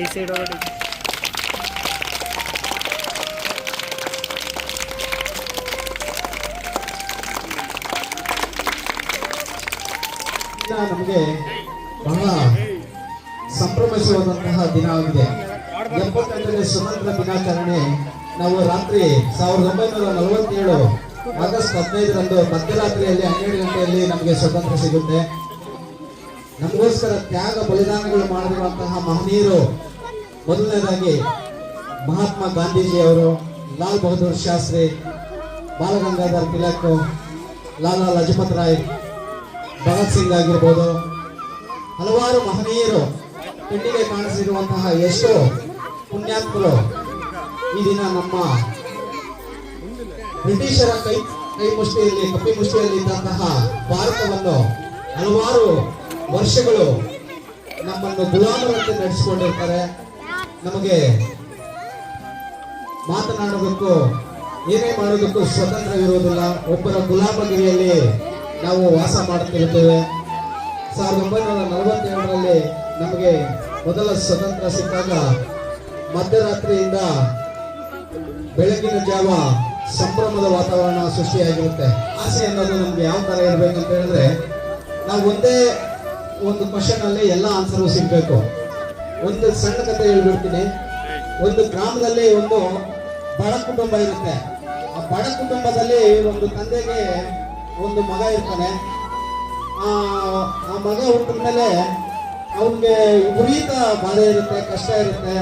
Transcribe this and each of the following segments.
ಈ ಸೈಡ್ ನಮಗೆ ಬಹಳ ಸಂಭ್ರಮಿಸುವಂತಹ ದಿನ ಆಗಿದೆ. ಎಂಬತ್ತೆಂಟನೇ ಸ್ವತಂತ್ರ ದಿನಾಚರಣೆ ನಾವು ರಾತ್ರಿ ಸಾವಿರದ ಒಂಬೈನೂರ ನಲವತ್ತೇಳು ಆಗಸ್ಟ್ ಹದಿನೈದರಂದು ಮಧ್ಯರಾತ್ರಿಯಲ್ಲಿ ಹನ್ನೆರಡು ಗಂಟೆಯಲ್ಲಿ ನಮಗೆ ಸ್ವತಂತ್ರ ಸಿಗುತ್ತೆ. ನಮಗೋಸ್ಕರ ತ್ಯಾಗ ಬಲಿದಾನಗಳು ಮಾಡಿರುವಂತಹ ಮಹನೀಯರು. ಮೊದಲನೇದಾಗಿ ಮಹಾತ್ಮ ಗಾಂಧೀಜಿ ಅವರು ಲಾಲ್ ಬಹದ್ದೂರ್ ಶಾಸ್ತ್ರಿ, ಬಾಲಗಂಗಾಧರ್ ತಿಲಕ್, ಲಾಲಾ ಲಜಪತ್ ರಾಯ್, ಭಗತ್ ಸಿಂಗ್ ಆಗಿರ್ಬೋದು. ಹಲವಾರು ಮಹನೀಯರು ಕಣ್ಣಿಗೆ ಕಾಣಿಸಿರುವಂತಹ ಎಷ್ಟೋ ಪುಣ್ಯಾತ್ಮರು ಈ ದಿನ ನಮ್ಮ ಬ್ರಿಟಿಷರ ಕೈ ಕೈ ಮುಷ್ಟಿಯಲ್ಲಿ ಕಪ್ಪಿ ಮುಷ್ಟಿಯಲ್ಲಿ ಇದ್ದಂತಹ ಭಾರತವನ್ನು ಹಲವಾರು ವರ್ಷಗಳು ನಮ್ಮನ್ನು ಗುಲಾಮರಂತೆ ನಡೆಸಿಕೊಂಡಿರ್ತಾರೆ. ನಮಗೆ ಮಾತನಾಡೋದಕ್ಕೂ, ಏನೇ ಮಾಡೋದಕ್ಕೂ ಸ್ವತಂತ್ರವಿರುವುದಿಲ್ಲ. ಒಬ್ಬರ ಗುಲಾಮಗಿರಿಯಲ್ಲಿ ನಾವು ವಾಸ ಮಾಡುತ್ತಿರುತ್ತೇವೆ ಸಾವಿರದ ಒಂಬೈನೂರ ನಲವತ್ತೇಳರಲ್ಲಿ ನಮಗೆ ಮೊದಲ ಸ್ವತಂತ್ರ ಸಿಕ್ಕಾಗ ಮಧ್ಯರಾತ್ರಿಯಿಂದ ಬೆಳಗಿನ ಜಾವ ಸಂಭ್ರಮದ ವಾತಾವರಣ ಸೃಷ್ಟಿಯಾಗಿರುತ್ತೆ. ಆಸೆ ಅನ್ನೋದು ನಮ್ಗೆ ಯಾವ ಥರ ಇರಬೇಕಂತ ಹೇಳಿದ್ರೆ, ನಾವು ಒಂದೇ ಒಂದು ಕ್ವಶನ್ ಅಲ್ಲಿ ಎಲ್ಲ ಆನ್ಸರ್ ಸಿಗ್ಬೇಕು. ಒಂದು ಸಣ್ಣ ಕಥೆ ಹೇಳ್ಬಿಡ್ತೀನಿ. ಒಂದು ಗ್ರಾಮದಲ್ಲಿ ಒಂದು ಬಡ ಕುಟುಂಬ ಇರುತ್ತೆ. ಆ ಬಡ ಕುಟುಂಬದಲ್ಲಿ ಒಂದು ತಂದೆಗೆ ಒಂದು ಮಗ ಇರ್ತಾನೆ. ಆ ಆ ಮಗ ಹುಟ್ಟಿದ ಮೇಲೆ ಅವನಿಗೆ ವಿಪರೀತ ಬಾಧೆ ಇರುತ್ತೆ, ಕಷ್ಟ ಇರುತ್ತೆ.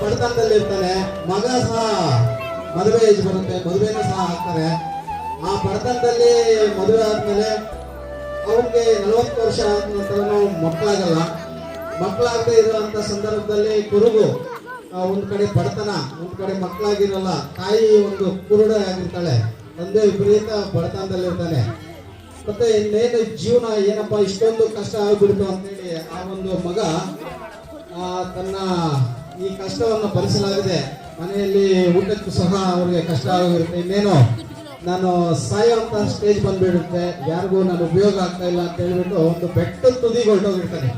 ಬಡತನದಲ್ಲಿ ಇರ್ತಾನೆ. ಮಗ ಸಹ ಮದುವೆ ಏಜ್ ಬರುತ್ತೆ, ಮದುವೆನೂ ಸಹ ಹಾಕ್ತಾರೆ. ಆ ಬಡತನದಲ್ಲಿ ಮದುವೆ ಆದ್ಮೇಲೆ ಅವ್ರಿಗೆ ನಲವತ್ತು ವರ್ಷ ಆದ ಮಕ್ಕಳಾಗಲ್ಲ. ಮಕ್ಕಳಾಗದೆ ಇರುವಂತ ಸಂದರ್ಭದಲ್ಲಿ ಕುರುಗು ಒಂದು ಕಡೆ ಬಡತನ, ಒಂದು ಕಡೆ ಮಕ್ಕಳಾಗಿರಲ್ಲ, ತಾಯಿ ಒಂದು ಕುರುಡ ಆಗಿರ್ತಾಳೆ. ತಂದೆ ವಿಪರೀತ ಬಡತನದಲ್ಲಿ ಇರ್ತಾನೆ. ಮತ್ತೆ ಇನ್ನೇನು ಜೀವನ, ಏನಪ್ಪಾ, ಇಷ್ಟೊಂದು ಕಷ್ಟ ಆಗ್ಬಿಡ್ತು ಅಂತೇಳಿ ಆ ಒಂದು ಮಗ ತನ್ನ ಈ ಕಷ್ಟವನ್ನು ಭರಿಸಲಾಗಿದೆ. ಮನೆಯಲ್ಲಿ ಊಟಕ್ಕೂ ಸಹ ಅವ್ರಿಗೆ ಕಷ್ಟ ಆಗಿರುತ್ತೆ ಇನ್ನೇನು? ನಾನು ಸಾಯುವಂತ ಸ್ಟೇಜ್ ಬಂದ್ಬಿಡುತ್ತೆ. ಯಾರಿಗೂ ನಾನು ಉಪಯೋಗ ಆಗ್ತಾ ಇಲ್ಲ ಅಂತ ಹೇಳ್ಬಿಟ್ಟು ಒಂದು ಬೆಟ್ಟದ ತುದಿಗೆ ಹೊರಟೋಗಿರ್ತಾನೆ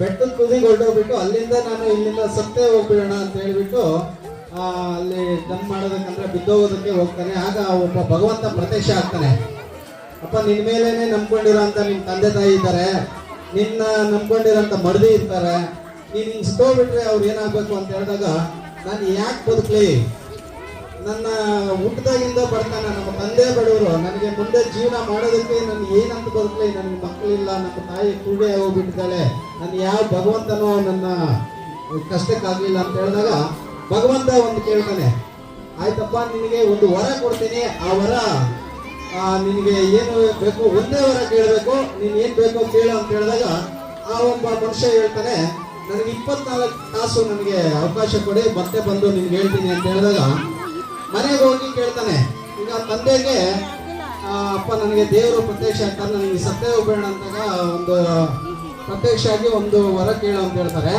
ಬೆಟ್ಟದ ತುದಿಗೆ ಹೊರಟೋಗ್ಬಿಟ್ಟು ಅಲ್ಲಿಂದ ನಾನು ಇಲ್ಲಿಂದ ಸತ್ತೇ ಹೋಗ್ಬಿಡೋಣ ಅಂತ ಹೇಳ್ಬಿಟ್ಟು ಅಲ್ಲಿ ಡನ್ ಮಾಡೋದಕ್ಕಂದ್ರೆ ಬಿದ್ದೋಗೋದಕ್ಕೆ ಹೋಗ್ತಾನೆ. ಆಗ ಒಬ್ಬ ಭಗವಂತ ಪ್ರತ್ಯಕ್ಷ ಆಗ್ತಾನೆ. ಅಪ್ಪ, ನಿನ್ ಮೇಲೇನೆ ನಂಬ್ಕೊಂಡಿರೋ ಅಂತ ನಿನ್ ತಂದೆ ತಾಯಿ ಇದ್ದಾರೆ. ನಿನ್ನ ನಂಬ್ಕೊಂಡಿರೋಂಥ ಮರದಿ ಇರ್ತಾರೆ. ನೀನ್ ಹಿಂಗ್ ಬಿಟ್ರೆ ಅವ್ರು ಏನಾಗ್ಬೇಕು? ಅಂತ ಹೇಳಿದಾಗ, ನಾನು ಯಾಕೆ ಬದುಕ್ಲಿ? ನನ್ನ ಹುಟ್ಟದಾಗಿಂದ ಬರ್ತಾನ ನಮ್ಮ ತಂದೆ ಬಡವರು. ನನಗೆ ಮುಂದೆ ಜೀವನ ಮಾಡೋದಕ್ಕೆ ನನ್ಗೆ ಏನಂತ ಬರುತ್ತೆ ನನ್ನ ಮಕ್ಕಳಿಲ್ಲ ನಮ್ಮ ತಾಯಿ ಕೂಡೆ ಹೋಗ್ಬಿಟ್ಟಿದ್ದಾಳೆ. ನಾನು ಯಾವ ಭಗವಂತನೋ ನನ್ನ ಕಷ್ಟಕ್ಕಾಗಲಿಲ್ಲ ಅಂತ ಹೇಳಿದಾಗ ಭಗವಂತ ಒಂದು ಕೇಳ್ತಾನೆ, ಆಯ್ತಪ್ಪ, ನಿನಗೆ ಒಂದು ವರ ಕೊಡ್ತೀನಿ. ಆ ವರ ನಿನಗೆ ಏನು ಬೇಕು, ಒಂದೇ ವರ ಕೇಳಬೇಕು. ನೀನು ಏನು ಬೇಕೋ ಕೇಳು ಅಂತ ಹೇಳಿದಾಗ ಆ ಒಬ್ಬ ಮನುಷ್ಯ ಹೇಳ್ತಾನೆ, ನನಗೆ ಇಪ್ಪತ್ನಾಲ್ಕು ತಾಸು ನನಗೆ ಅವಕಾಶ ಕೊಡಿ, ಮತ್ತೆ ಬಂದು ನಿನ್ಗೆ ಹೇಳ್ತೀನಿ. ಅಂತ ಹೇಳಿದಾಗ ಮನೆಗೆ ಹೋಗಿ ಕೇಳ್ತಾನೆ. ಈಗ ತಂದೆಗೆ ಅಪ್ಪ ನನಗೆ ದೇವರು ಪ್ರತ್ಯಕ್ಷ ಆಗ್ತಾರೆ, ನನಗೆ ಸತ್ಯ ಹೋಗ್ಬೇಡ ಅಂತಾಗ ಒಂದು ಪ್ರತ್ಯಕ್ಷ ಆಗಿ ಒಂದು ವರ ಕೇಳು ಅಂತ ಹೇಳ್ತಾರೆ.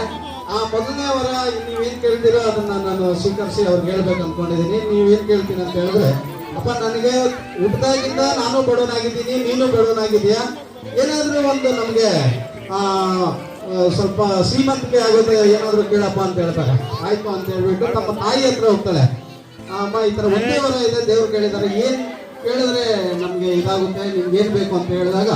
ಆ ಮೊದಲನೇ ವರ ನೀವೇನ್ ಕೇಳ್ತೀರೋ ಅದನ್ನ ನಾನು ಸ್ವೀಕರಿಸಿ ಅವ್ರಿಗೆ ಹೇಳ್ಬೇಕು ಅನ್ಕೊಂಡಿದೀನಿ ನೀವೇನ್ ಕೇಳ್ತೀನಿ ಅಂತ ಹೇಳಿದ್ರೆ, ಅಪ್ಪ ನನಗೆ ಹುಟ್ಟದಾಗಿಂದ ನಾನು ಬಡವನಾಗಿದ್ದೀನಿ, ನೀನು ಬಡವನಾಗಿದ್ಯಾ ಏನಾದ್ರೂ ಒಂದು ನಮ್ಗೆ ಸ್ವಲ್ಪ ಶ್ರೀಮಂತಿಕೆ ಆಗುತ್ತೆ ಏನಾದ್ರೂ ಕೇಳಪ್ಪ ಅಂತ ಹೇಳ್ತಾರೆ. ಆಯ್ತು ಅಂತ ಹೇಳ್ಬಿಟ್ಟು ನಮ್ಮ ತಾಯಿ ಹತ್ರ ಹೋಗ್ತಾಳೆ. ಅಮ್ಮ ಈ ತರ ಒಂದೇ ವರ ಇದೆ ದೇವ್ರು ಕೇಳಿದಾರೆ ಏನ್ ಕೇಳಿದ್ರೆ ನಮ್ಗೆ ಇದಾಗುತ್ತೆ ನಿಮ್ಗೆ ಏನ್ ಬೇಕು ಅಂತ ಹೇಳಿದಾಗ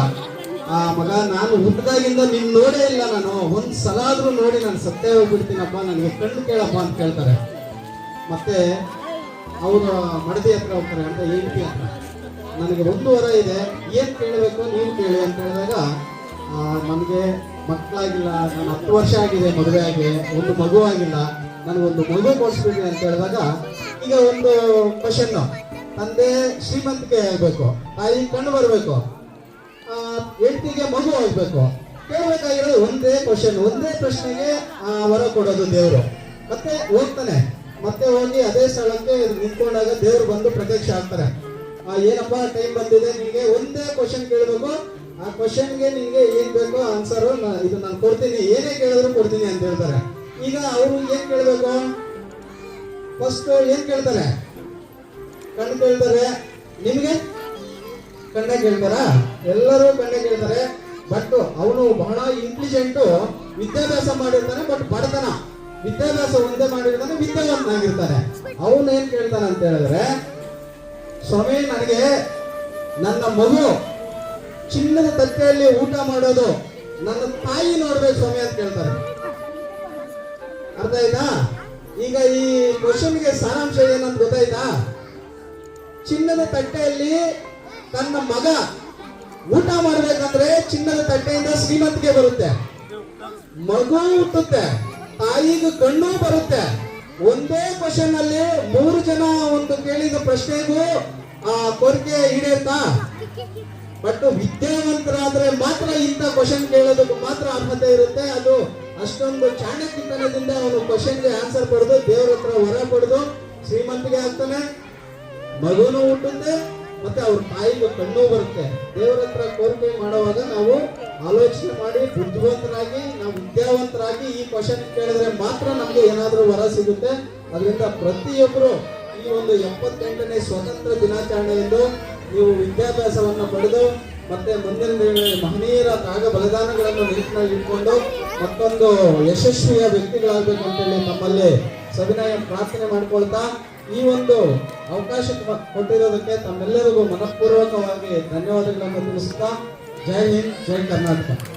ಆ ಮಗ ನಾನು ಹುಟ್ಟದಾಗಿಂದ ನಿನ್ ನೋಡೇ ಇಲ್ಲ ನಾನು ಒಂದ್ ಸಲ ಆದ್ರೂ ನೋಡಿ ನಾನು ಸತ್ತೇ ಹೋಗ್ಬಿಡ್ತೀನಪ್ಪ ನನಗೆ ಕಣ್ಣು ಕೇಳಪ್ಪ ಅಂತ ಕೇಳ್ತಾರೆ. ಮತ್ತೆ ಅವರು ಮಡದಿ ಹತ್ರ ಹೋಗ್ತಾರೆ ಅಂತ ಹೆಂಡತಿ ಹತ್ರ. ನನಗೆ ಒಂದು ವರ ಇದೆ ಏನ್ ಕೇಳಬೇಕು ನೀನು ಕೇಳಿ ಅಂತ ಹೇಳಿದಾಗ ನನಗೆ ಮಕ್ಕಳಾಗಿಲ್ಲ ನಾನು ಹತ್ತು ವರ್ಷ ಆಗಿದೆ ಮದುವೆ ಆಗಿ ಒಂದು ಮಗು ಆಗಿಲ್ಲ ನನಗೊಂದು ಮಗು ಕೊಡಿಸ್ಬಿಡಿ ಅಂತ ಹೇಳಿದಾಗ ಈಗ ಒಂದು ಕ್ವಶನ್ ತಂದೆ ಶ್ರೀಮಂತಿಕೆ ಆಗಬೇಕು. ತಾಯಿ ಕಣ್ಣು ಬರಬೇಕು. ಹೆಂಡತಿಗೆ ಮಗು ಆಗ್ಬೇಕು. ಕೇಳಬೇಕಾಗಿರೋದು ಒಂದೇ ಕ್ವಶನ್ ಒಂದೇ ಪ್ರಶ್ನೆಗೆ ವರ ಕೊಡೋದು ದೇವರು. ಮತ್ತೆ ಹೋಗ್ತಾನೆ. ಮತ್ತೆ ಹೋಗಿ ಅದೇ ಸ್ಥಳಕ್ಕೆ ನಿಂತ್ಕೊಂಡಾಗ ದೇವರು ಬಂದು ಪ್ರತ್ಯಕ್ಷ ಆಗ್ತಾರೆ. ಏನಪ್ಪಾ ಟೈಮ್ ಬಂದಿದೆ ನಿಮಗೆ ಒಂದೇ ಕ್ವಶನ್ ಕೇಳಬೇಕು. ಆ ಕ್ವಶನ್ಗೆ ನಿಮಗೆ ಏನ್ ಬೇಕೋ ಆನ್ಸರ್ ಇದು ನಾನು ಕೊಡ್ತೀನಿ. ಏನೇ ಕೇಳಿದ್ರು ಕೊಡ್ತೀನಿ ಅಂತ ಹೇಳ್ತಾರೆ. ಈಗ ಅವರು ಏನ್ ಕೇಳಬೇಕು? ಫಸ್ಟ್ ಏನ್ ಕೇಳ್ತಾರೆ? ಕಣ್ಣು ಕೇಳ್ತಾರೆ. ನಿಮ್ಗೆ? ಕಣ್ಣ ಕೇಳ್ತಾರ? ಎಲ್ಲರೂ ಕಣ್ಣೆ ಕೇಳ್ತಾರೆ. ಬಟ್ ಅವನು ಬಹಳ ಇಂಟೆಲಿಜೆಂಟ್ ವಿದ್ಯಾಭ್ಯಾಸ ಮಾಡಿರ್ತಾನೆ ಬಟ್ ಬಡತನ. ವಿದ್ಯಾಭ್ಯಾಸ ಒಂದೇ ಮಾಡಿರ್ತಾನೆ ವಿದ್ಯಾವಂತನಾಗಿರ್ತಾನೆ ಅವನು ಏನ್ ಕೇಳ್ತಾನೆ ಅಂತ ಹೇಳಿದ್ರೆ, ಸ್ವಾಮಿ, ನನಗೆ ನನ್ನ ಮಗು ಚಿನ್ನದ ತಟ್ಟೆಯಲ್ಲಿ ಊಟ ಮಾಡೋದು ನನ್ನ ತಾಯಿ ನೋಡ್ಬೇಕು ಸ್ವಾಮಿ ಅಂತ ಕೇಳ್ತಾರೆ. ಅರ್ಥ ಆಯ್ತಾ? ಈಗ ಈ ಕ್ವಶನ್ಗೆ ಸಾರಾಂಶ ಏನಂತ ಗೊತ್ತಾಯ್ತಾ? ಚಿನ್ನದ ತಟ್ಟೆಯಲ್ಲಿ ತನ್ನ ಮಗ ಊಟ ಮಾಡ್ಬೇಕಂದ್ರೆ ಚಿನ್ನದ ತಟ್ಟೆಯಿಂದ ಶ್ರೀಮಂತಿಗೆ ಬರುತ್ತೆ. ಮಗು ಹುಟ್ಟುತ್ತೆ, ತಾಯಿಗೂ ಕಣ್ಣು ಬರುತ್ತೆ. ಒಂದೇ ಕ್ವಶನ್ ಅಲ್ಲಿ ಮೂರು ಜನ ಒಂದು ಕೇಳಿದ ಪ್ರಶ್ನೆಗೂ ಆ ಕೋರಿಕೆ ಈಡೇರ್ತಾ? ಬಟ್ ವಿದ್ಯಾವಂತರಾದ್ರೆ ಮಾತ್ರ ಇಂಥ ಕ್ವಶನ್ ಕೇಳೋದಕ್ಕೆ ಮಾತ್ರ ಅರ್ಹತೆ ಇರುತ್ತೆ. ಅದು ಅಷ್ಟೊಂದು ಚಾಣಕ್ಯತನದಿಂದ ಅವನು ಕ್ವಶನ್ಗೆ ಆನ್ಸರ್ ಪಡೆದು ದೇವರ ಹತ್ರ ವರ ಪಡೆದು ಶ್ರೀಮಂತಿಗೆ ಆಗ್ತಾನೆ ಮಗುನು ಹುಟ್ಟುತ್ತೆ, ಮತ್ತೆ ಅವ್ರ ತಾಯಿಗೆ ಕಣ್ಣು ಬರುತ್ತೆ. ದೇವ್ರ ಹತ್ರ ಕೋರಿಕೆ ಮಾಡುವಾಗ ನಾವು ಆಲೋಚನೆ ಮಾಡಿ ಬುದ್ಧಿವಂತರಾಗಿ, ನಾವು ವಿದ್ಯಾವಂತರಾಗಿ ಈ ಕ್ವಶನ್ ಕೇಳಿದ್ರೆ ಮಾತ್ರ ನಮ್ಗೆ ಏನಾದರೂ ವರ ಸಿಗುತ್ತೆ. ಅದರಿಂದ ಪ್ರತಿಯೊಬ್ಬರು ಈ ಒಂದು ಎಪ್ಪತ್ತೆಂಟನೇ ಸ್ವತಂತ್ರ ದಿನಾಚರಣೆಯಂದು ನೀವು ವಿದ್ಯಾಭ್ಯಾಸವನ್ನು ಪಡೆದು, ಮತ್ತೆ ಮುಂದಿನ ಮಹನೀಯರ ತ್ಯಾಗ ಬಲಿದಾನಗಳನ್ನು ನೆನಪಿನಲ್ಲಿ ಇಟ್ಕೊಂಡು ಮತ್ತೊಂದು ಯಶಸ್ವಿಯ ವ್ಯಕ್ತಿಗಳಾಗಬೇಕು ಅಂತೇಳಿ ತಮ್ಮಲ್ಲಿ ಸವಿನಯ ಪ್ರಾರ್ಥನೆ ಮಾಡ್ಕೊಳ್ತಾ ಈ ಒಂದು ಅವಕಾಶ ಕೊಟ್ಟಿರೋದಕ್ಕೆ ತಮ್ಮೆಲ್ಲರಿಗೂ ಮನಃಪೂರ್ವಕವಾಗಿ ಧನ್ಯವಾದಗಳನ್ನು ತಿಳಿಸುತ್ತಾ ಜೈ ಹಿಂದ್, ಜೈ ಕರ್ನಾಟಕ.